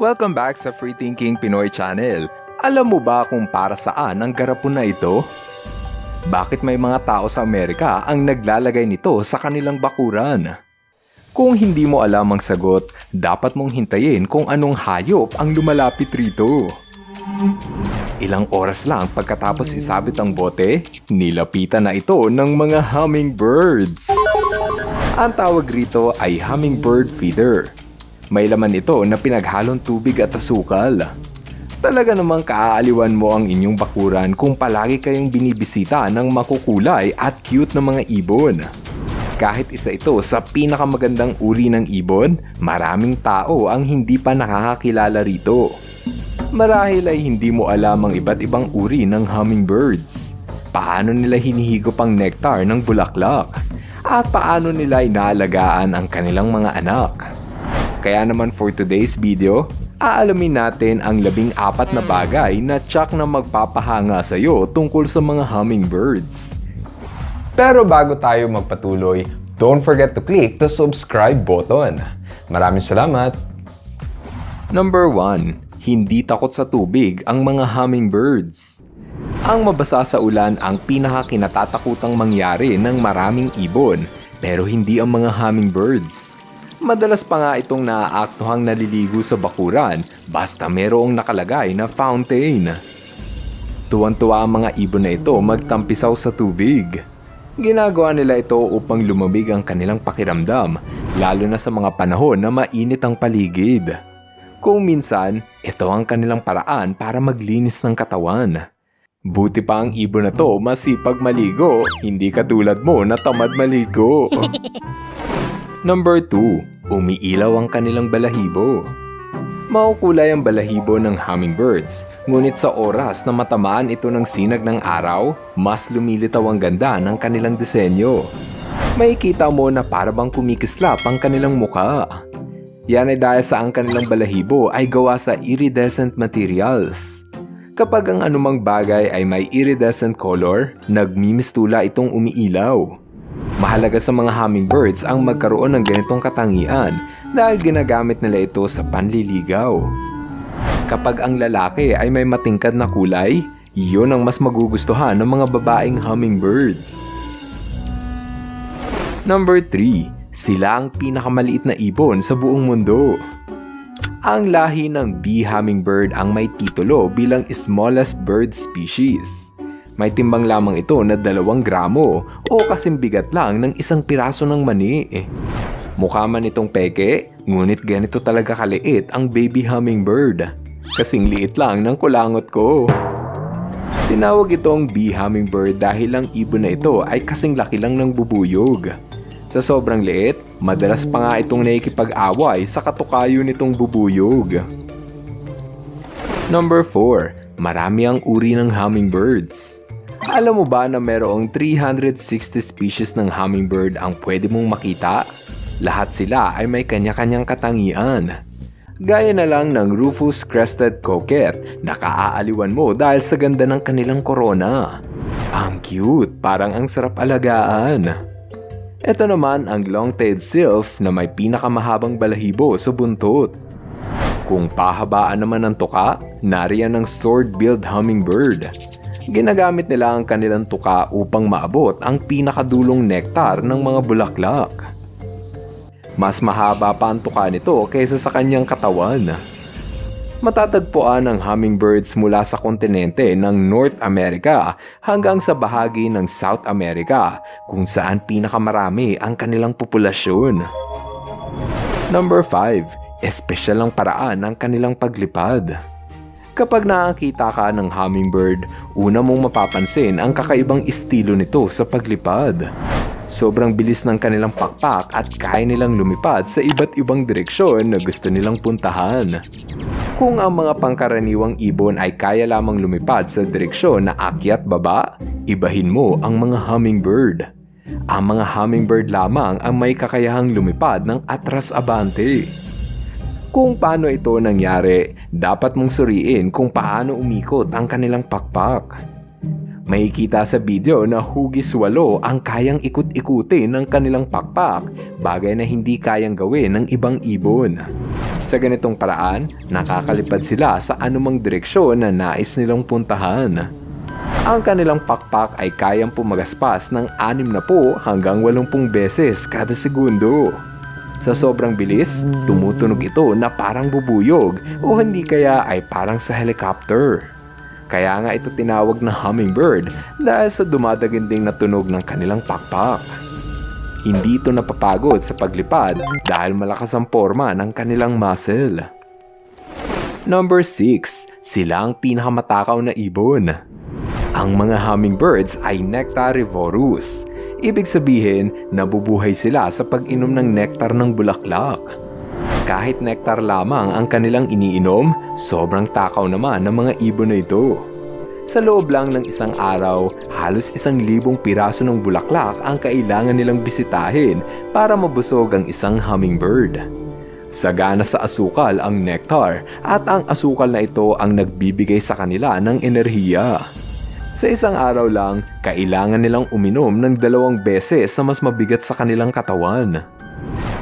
Welcome back sa Free Thinking Pinoy Channel. Alam mo ba kung para saan ang garapon na ito? Bakit may mga tao sa Amerika ang naglalagay nito sa kanilang bakuran? Kung hindi mo alam ang sagot, dapat mong hintayin kung anong hayop ang lumalapit rito. Ilang oras lang pagkatapos isabit ang bote, nilapitan na ito ng mga hummingbirds. Ang tawag rito ay hummingbird feeder. May laman ito na pinaghalong tubig at asukal. Talaga namang kaaaliwan mo ang inyong bakuran kung palagi kayong binibisita ng makukulay at cute na mga ibon. Kahit isa ito sa pinakamagandang uri ng ibon, maraming tao ang hindi pa nakakakilala rito. Marahil ay hindi mo alam ang iba't ibang uri ng hummingbirds. Paano nila hinihigop ang nectar ng bulaklak? At paano nila inaalagaan ang kanilang mga anak? Kaya naman for today's video, aalamin natin ang labing apat na bagay na tsak na magpapahanga sa iyo tungkol sa mga hummingbirds. Pero bago tayo magpatuloy, don't forget to click the subscribe button. Maraming salamat! Number 1. Hindi takot sa tubig ang mga hummingbirds. Ang mabasa sa ulan ang pinakakinatatakutang mangyari ng maraming ibon, pero hindi ang mga hummingbirds. Madalas pa nga itong naaaktuhang naliligo sa bakuran basta merong nakalagay na fountain. Tuwan-tuwa ang mga ibon na ito magtampisaw sa tubig. Ginagawa nila ito upang lumamig ang kanilang pakiramdam, lalo na sa mga panahon na mainit ang paligid. Kung minsan, ito ang kanilang paraan para maglinis ng katawan. Buti pa ang ibon na to masipag maligo, hindi katulad mo na tamad maligo. Number 2. Umiilaw ang kanilang balahibo. Maukulay ang balahibo ng hummingbirds, ngunit sa oras na matamaan ito ng sinag ng araw, mas lumilitaw ang ganda ng kanilang disenyo. Makikita mo na parabang kumikislap ang kanilang muka. Yan ay dahil sa ang kanilang balahibo ay gawa sa iridescent materials. Kapag ang anumang bagay ay may iridescent color, nagmimistula itong umiilaw. Mahalaga sa mga hummingbirds ang magkaroon ng ganitong katangian dahil ginagamit nila ito sa panliligaw. Kapag ang lalaki ay may matingkad na kulay, iyon ang mas magugustuhan ng mga babaeng hummingbirds. Number 3. Sila ang pinakamaliit na ibon sa buong mundo. Ang lahi ng bee hummingbird ang may titulo bilang smallest bird species. May timbang lamang ito na dalawang gramo o kasing bigat lang ng isang piraso ng mani. Mukha man itong peke, ngunit ganito talaga kaliit ang baby hummingbird. Kasing liit lang ng kulangot ko. Tinawag itong bee hummingbird dahil ang ibon na ito ay kasing laki lang ng bubuyog. Sa sobrang liit, madalas pa nga itong nakikipag-away sa katukayo nitong bubuyog. Number 4. Marami ang uri ng hummingbirds. Alam mo ba na merong 360 species ng hummingbird ang pwede mong makita? Lahat sila ay may kanya-kanyang katangian. Gaya na lang ng Rufus Crested Coquette na kaaaliwan mo dahil sa ganda ng kanilang korona. Ang cute, parang ang sarap alagaan. Ito naman ang long-tailed sylph na may pinakamahabang balahibo sa buntot. Kung pahabaan naman ng tuka, nariyan ang sword-billed hummingbird. Ginagamit nila ang kanilang tuka upang maabot ang pinakadulong nektar ng mga bulaklak. Mas mahaba pa ang tuka nito kaysa sa kanyang katawan. Matatagpuan ang hummingbirds mula sa kontinente ng North America hanggang sa bahagi ng South America kung saan pinakamarami ang kanilang populasyon. Number 5. Espesyal ang paraan ng kanilang paglipad. Kapag nakakita ka ng hummingbird, una mong mapapansin ang kakaibang estilo nito sa paglipad. Sobrang bilis ng kanilang pakpak at kaya nilang lumipad sa iba't ibang direksyon na gusto nilang puntahan. Kung ang mga pangkaraniwang ibon ay kaya lamang lumipad sa direksyon na akyat baba, ibahin mo ang mga hummingbird. Ang mga hummingbird lamang ang may kakayahang lumipad ng atras abante. Kung paano ito nangyari, dapat mong suriin kung paano umikot ang kanilang pakpak. Makikita sa video na hugis walo ang kayang ikut-ikutin ng kanilang pakpak, bagay na hindi kayang gawin ng ibang ibon. Sa ganitong paraan, nakakalipad sila sa anumang direksyon na nais nilang puntahan. Ang kanilang pakpak ay kayang pumagaspas ng 60 hanggang 80 beses kada segundo. Sa sobrang bilis, tumutunog ito na parang bubuyog o hindi kaya ay parang sa helicopter. Kaya nga ito tinawag na hummingbird dahil sa dumadaginding na tunog ng kanilang pakpak. Hindi ito napapagod sa paglipad dahil malakas ang forma ng kanilang muscle. Number 6. Sila ang pinakamatakaw na ibon. Ang mga hummingbirds ay nectarivorous. Ibig sabihin, nabubuhay sila sa pag-inom ng nektar ng bulaklak. Kahit nektar lamang ang kanilang iniinom, sobrang takaw naman ng mga ibon na ito. Sa loob lang ng isang araw, halos isang libong piraso ng bulaklak ang kailangan nilang bisitahin para mabusog ang isang hummingbird. Sagana sa asukal ang nectar at ang asukal na ito ang nagbibigay sa kanila ng enerhiya. Sa isang araw lang, kailangan nilang uminom ng dalawang beses na mas mabigat sa kanilang katawan.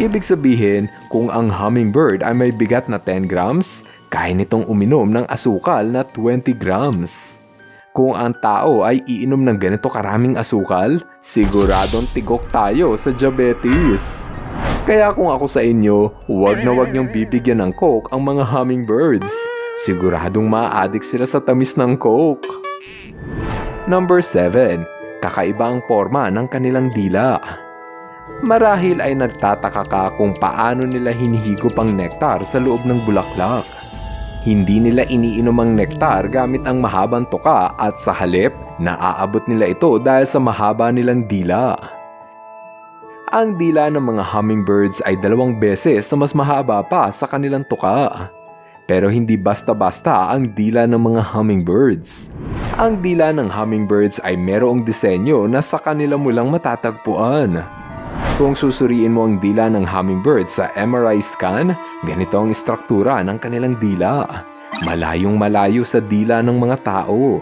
Ibig sabihin, kung ang hummingbird ay may bigat na 10 grams, kaya nitong uminom ng asukal na 20 grams. Kung ang tao ay iinom ng ganito karaming asukal, siguradong tigok tayo sa diabetes. Kaya kung ako sa inyo, huwag na huwag niyong bibigyan ng coke ang mga hummingbirds. Siguradong ma-addict sila sa tamis ng coke. Number 7. Kakaiba ang forma ng kanilang dila. Marahil ay nagtataka ka kung paano nila hinihigop ang nektar sa loob ng bulaklak. Hindi nila iniinom ang nektar gamit ang mahabang tuka at sa halip, naaabot nila ito dahil sa mahaba nilang dila. Ang dila ng mga hummingbirds ay dalawang beses na mas mahaba pa sa kanilang tuka. Pero hindi basta-basta ang dila ng mga hummingbirds. Ang dila ng hummingbirds ay merong disenyo na sa kanila mo lang matatagpuan. Kung susuriin mo ang dila ng hummingbird sa MRI scan, ganito ang istruktura ng kanilang dila. Malayong malayo sa dila ng mga tao.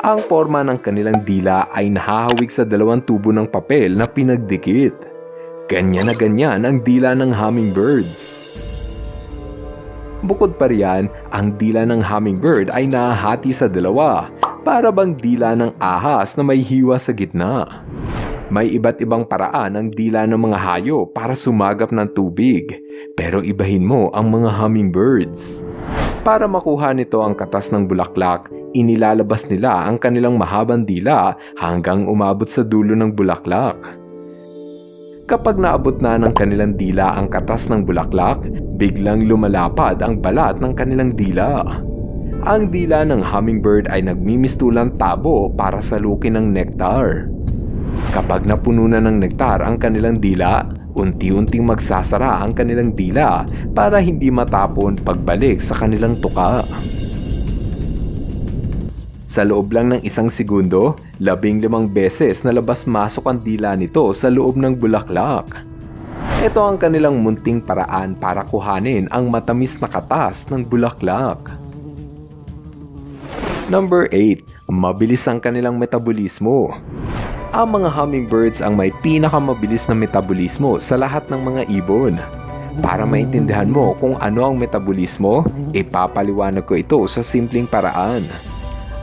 Ang forma ng kanilang dila ay nahahawig sa dalawang tubo ng papel na pinagdikit. Ganyan na ganyan ang dila ng hummingbirds. Bukod pa riyan, ang dila ng hummingbird ay nahahati sa dalawa para bang dila ng ahas na may hiwa sa gitna. May iba't ibang paraan ang dila ng mga hayo para sumagap ng tubig, pero ibahin mo ang mga hummingbirds. Para makuha nito ang katas ng bulaklak, inilalabas nila ang kanilang mahabang dila hanggang umabot sa dulo ng bulaklak. Kapag naabot na ng kanilang dila ang katas ng bulaklak, biglang lumalapad ang balat ng kanilang dila. Ang dila ng hummingbird ay nagmimistulang tabo para salukin ng nektar. Kapag napuno na ng nektar ang kanilang dila, unti-unting magsasara ang kanilang dila para hindi matapon pagbalik sa kanilang tuka. Sa loob lang ng isang segundo, labing limang beses na labas-masok ang dila nito sa loob ng bulaklak. Ito ang kanilang munting paraan para kuhanin ang matamis na katas ng bulaklak. Number 8. Mabilis ang kanilang metabolismo. Ang mga hummingbirds ang may pinakamabilis na metabolismo sa lahat ng mga ibon. Para maintindihan mo kung ano ang metabolismo, ipapaliwanag ko ito sa simpleng paraan.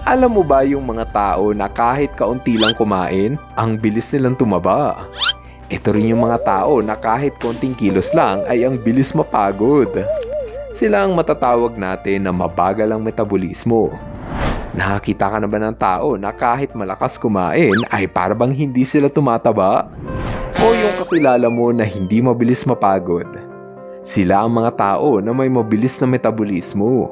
Alam mo ba yung mga tao na kahit kaunti lang kumain, ang bilis nilang tumaba? Ito rin yung mga tao na kahit konting kilos lang ay ang bilis mapagod. Sila ang matatawag natin na mabagal ang metabolismo. Nakakita ka na ba ng tao na kahit malakas kumain ay parabang hindi sila tumataba? O yung kakilala mo na hindi mabilis mapagod? Sila ang mga tao na may mabilis na metabolismo.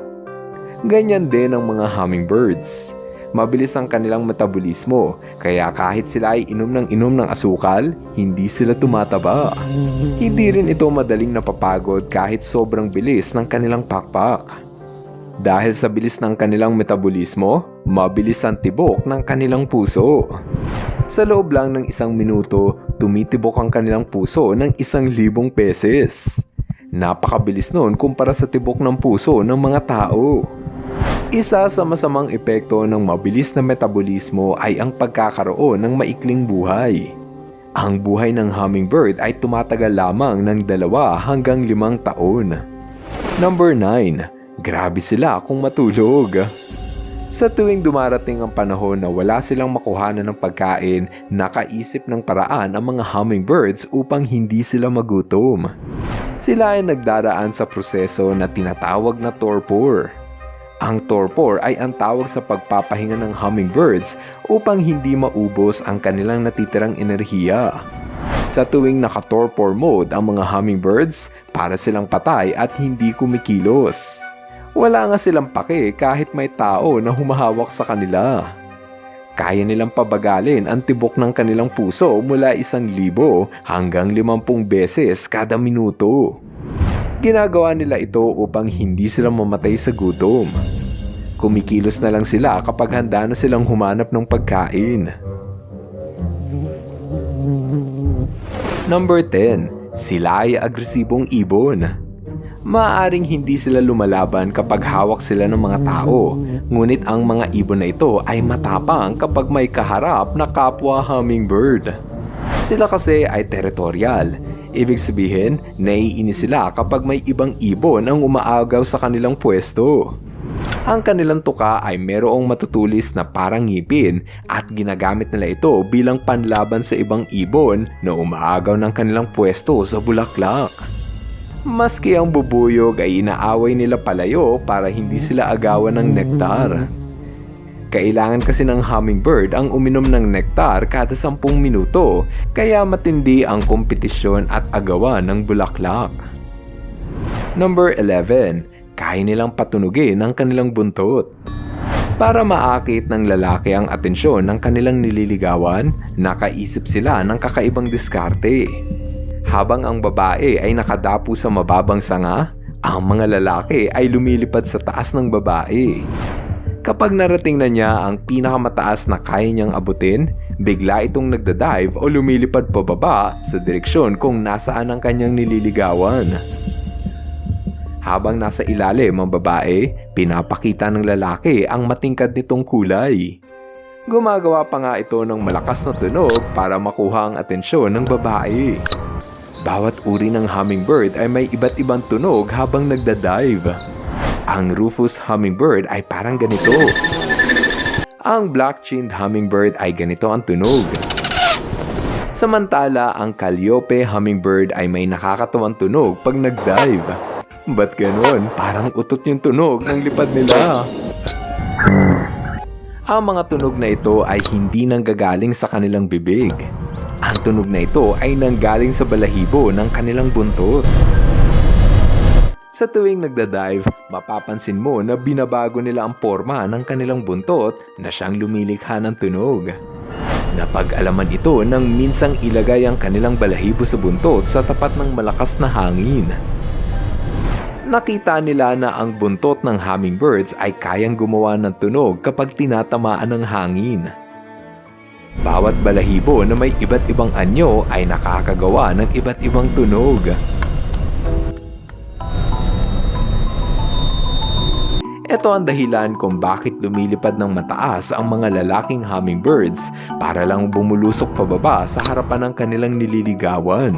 Ganyan din ang mga hummingbirds. Mabilis ang kanilang metabolismo, kaya kahit sila ay inom ng inom ng asukal, hindi sila tumataba. Hindi rin ito madaling napapagod kahit sobrang bilis ng kanilang pakpak. Dahil sa bilis ng kanilang metabolismo, mabilis ang tibok ng kanilang puso. Sa loob lang ng isang minuto, tumitibok ang kanilang puso ng isang libong peses. Napakabilis noon kumpara sa tibok ng puso ng mga tao. Isa sa masamang epekto ng mabilis na metabolismo ay ang pagkakaroon ng maikling buhay. Ang buhay ng hummingbird ay tumatagal lamang ng dalawa hanggang limang taon. Number 9. Grabe sila kung matulog. Sa tuwing dumarating ang panahon na wala silang makuhanan ng pagkain, nakaisip ng paraan ang mga hummingbirds upang hindi sila magutom. Sila ay nagdaraan sa proseso na tinatawag na torpor. Ang torpor ay ang tawag sa pagpapahinga ng hummingbirds upang hindi maubos ang kanilang natitirang enerhiya. Sa tuwing naka-torpor mode ang mga hummingbirds, para silang patay at hindi kumikilos. Wala nga silang pake kahit may tao na humahawak sa kanila. Kaya nilang pabagalin ang tibok ng kanilang puso mula isang libo hanggang limampung beses kada minuto. Ginagawa nila ito upang hindi sila mamatay sa gutom. Kumikilos na lang sila kapag handa na silang humanap ng pagkain. Number 10. Sila ay agresibong ibon. Maaring hindi sila lumalaban kapag hawak sila ng mga tao, ngunit ang mga ibon na ito ay matapang kapag may kaharap na kapwa hummingbird. Sila kasi ay teritorial. Ibig sabihin, naiinis sila kapag may ibang ibon ang umaagaw sa kanilang pwesto. Ang kanilang tuka ay merong matutulis na parang ngipin at ginagamit nila ito bilang panlaban sa ibang ibon na umaagaw ng kanilang pwesto sa bulaklak. Maski ang bubuyog ay inaaway nila palayo para hindi sila agawan ng nektar. Kailangan kasi ng hummingbird ang uminom ng nektar kada 10 minuto kaya matindi ang kompetisyon at agawan ng bulaklak. Number 11. Kaya nilang patunugin ang kanilang buntot. Para maakit ng lalaki ang atensyon ng kanilang nililigawan, nakaisip sila ng kakaibang diskarte. Habang ang babae ay nakadapo sa mababang sanga, ang mga lalaki ay lumilipad sa taas ng babae. Kapag narating na niya ang pinakamataas na kaya niyang abutin, bigla itong nagdadive o lumilipad pababa sa direksyon kung nasaan ang kanyang nililigawan. Habang nasa ilalim ang babae, pinapakita ng lalaki ang matingkad nitong kulay. Gumagawa pa nga ito ng malakas na tunog para makuha ang atensyon ng babae. Bawat uri ng hummingbird ay may iba't ibang tunog habang nagdadive. Ang Rufus hummingbird ay parang ganito. Ang black-chinned hummingbird ay ganito ang tunog. Samantala, ang Calliope hummingbird ay may nakakatawang tunog pag nag-dive. Ba't ganon? Parang utot yung tunog ng lipad nila. Ang mga tunog na ito ay hindi nanggagaling sa kanilang bibig. Ang tunog na ito ay nanggaling sa balahibo ng kanilang buntot. Sa tuwing nagdadive, mapapansin mo na binabago nila ang forma ng kanilang buntot na siyang lumilikha ng tunog. Napag-alaman ito nang minsang ilagay ang kanilang balahibo sa buntot sa tapat ng malakas na hangin. Nakita nila na ang buntot ng hummingbirds ay kayang gumawa ng tunog kapag tinatamaan ng hangin. Bawat balahibo na may iba't ibang anyo ay nakakagawa ng iba't ibang tunog. Ito ang dahilan kung bakit lumilipad ng mataas ang mga lalaking hummingbirds para lang bumulusok pababa sa harapan ng kanilang nililigawan.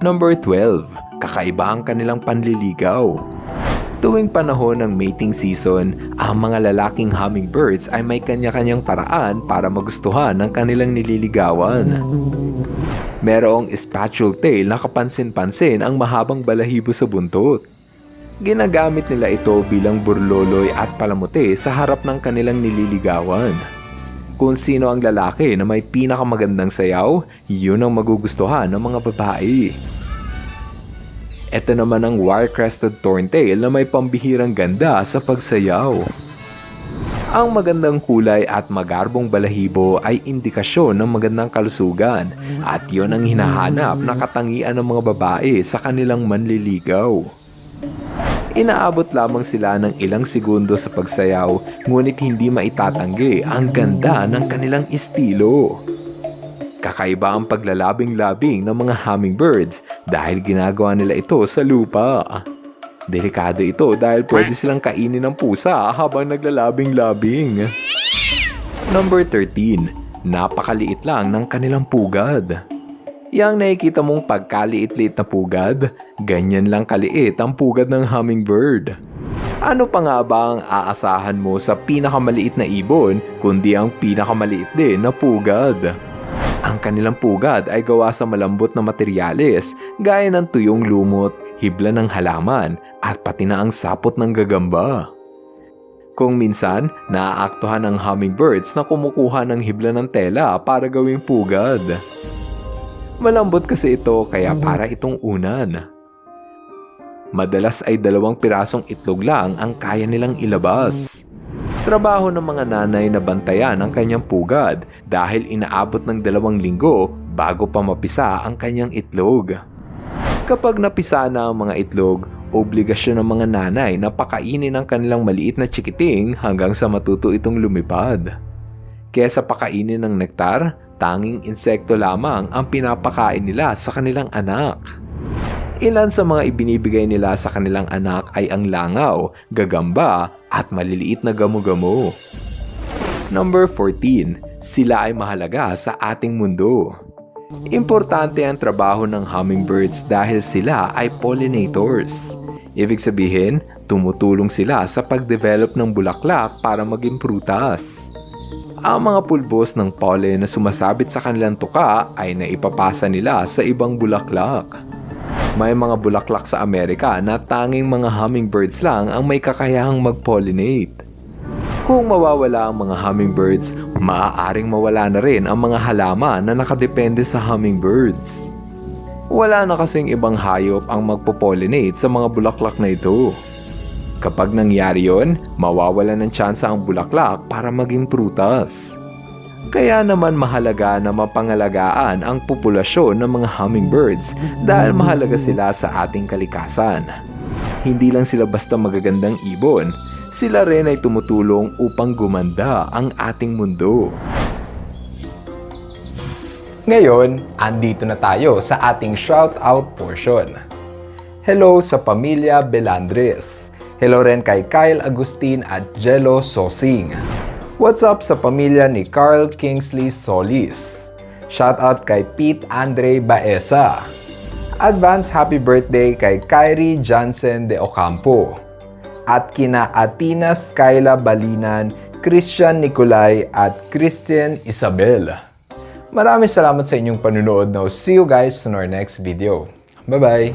Number 12. Kakaiba ang kanilang panliligaw. Tuwing panahon ng mating season, ang mga lalaking hummingbirds ay may kanya-kanyang paraan para magustuhan ng kanilang nililigawan. Merong spatule tail na kapansin-pansin ang mahabang balahibo sa buntot. Ginagamit nila ito bilang burloloy at palamuti sa harap ng kanilang nililigawan. Kung sino ang lalaki na may pinakamagandang sayaw, yun ang magugustuhan ng mga babae. Ito naman ang wire-crested thorntail na may pambihirang ganda sa pagsayaw. Ang magandang kulay at magarbong balahibo ay indikasyon ng magandang kalusugan at yon ang hinahanap na katangian ng mga babae sa kanilang manliligaw. Inaabot lamang sila ng ilang segundo sa pagsayaw ngunit hindi maitatanggi ang ganda ng kanilang estilo. Kakaiba ang paglalabing-labing ng mga hummingbirds dahil ginagawa nila ito sa lupa. Delikado ito dahil pwede silang kainin ng pusa habang naglalabing-labing. Number 13. Napakaliit lang ng kanilang pugad. Yang nakikita mong pagkaliit-liit na pugad, ganyan lang kaliit ang pugad ng hummingbird. Ano pa nga ba ang aasahan mo sa pinakamaliit na ibon kundi ang pinakamaliit din na pugad? Ang kanilang pugad ay gawa sa malambot na materyales gaya ng tuyong lumot, hibla ng halaman at pati na ang sapot ng gagamba. Kung minsan, naaaktuhan ng hummingbirds na kumukuha ng hibla ng tela para gawing pugad. Malambot kasi ito kaya para itong unan. Madalas ay dalawang pirasong itlog lang ang kaya nilang ilabas. Trabaho ng mga nanay na bantayan ang kanyang pugad dahil inaabot ng dalawang linggo bago pa mapisa ang kanyang itlog. Kapag napisa na ang mga itlog, obligasyon ng mga nanay na pakainin ang kanilang maliit na chikiting hanggang sa matuto itong lumipad. Kesa pakainin ng nektar, tanging insekto lamang ang pinapakain nila sa kanilang anak. Ilan sa mga ibinibigay nila sa kanilang anak ay ang langaw, gagamba at maliliit na gamo-gamo. Number 14. Sila ay mahalaga sa ating mundo. Importante ang trabaho ng hummingbirds dahil sila ay pollinators. Ibig sabihin, tumutulong sila sa pag-develop ng bulaklak para maging prutas. Ang mga pulbos ng pollen na sumasabit sa kanilang tuka ay naipapasa nila sa ibang bulaklak. May mga bulaklak sa Amerika na tanging mga hummingbirds lang ang may kakayahang mag-pollinate. Kung mawawala ang mga hummingbirds, maaaring mawala na rin ang mga halaman na nakadepende sa hummingbirds. Wala na kasing ibang hayop ang magpo-pollinate sa mga bulaklak na ito. Kapag nangyari yon, mawawala ng tsansa ang bulaklak para maging prutas. Kaya naman mahalaga na mapangalagaan ang populasyon ng mga hummingbirds dahil mahalaga sila sa ating kalikasan. Hindi lang sila basta magagandang ibon, sila rin ay tumutulong upang gumanda ang ating mundo. Ngayon, andito na tayo sa ating shout-out portion. Hello sa pamilya Belandres. Hello rin kay Kyle Agustin at Jello Sosing. What's up sa pamilya ni Carl Kingsley Solis. Shoutout kay Pete Andre Baeza. Advance happy birthday kay Kyrie Johnson de Ocampo. At kina Atina Skyla Balinan, Christian Nicolay at Christian Isabel. Maraming salamat sa inyong panunood. Now, see you guys on our next video. Bye-bye!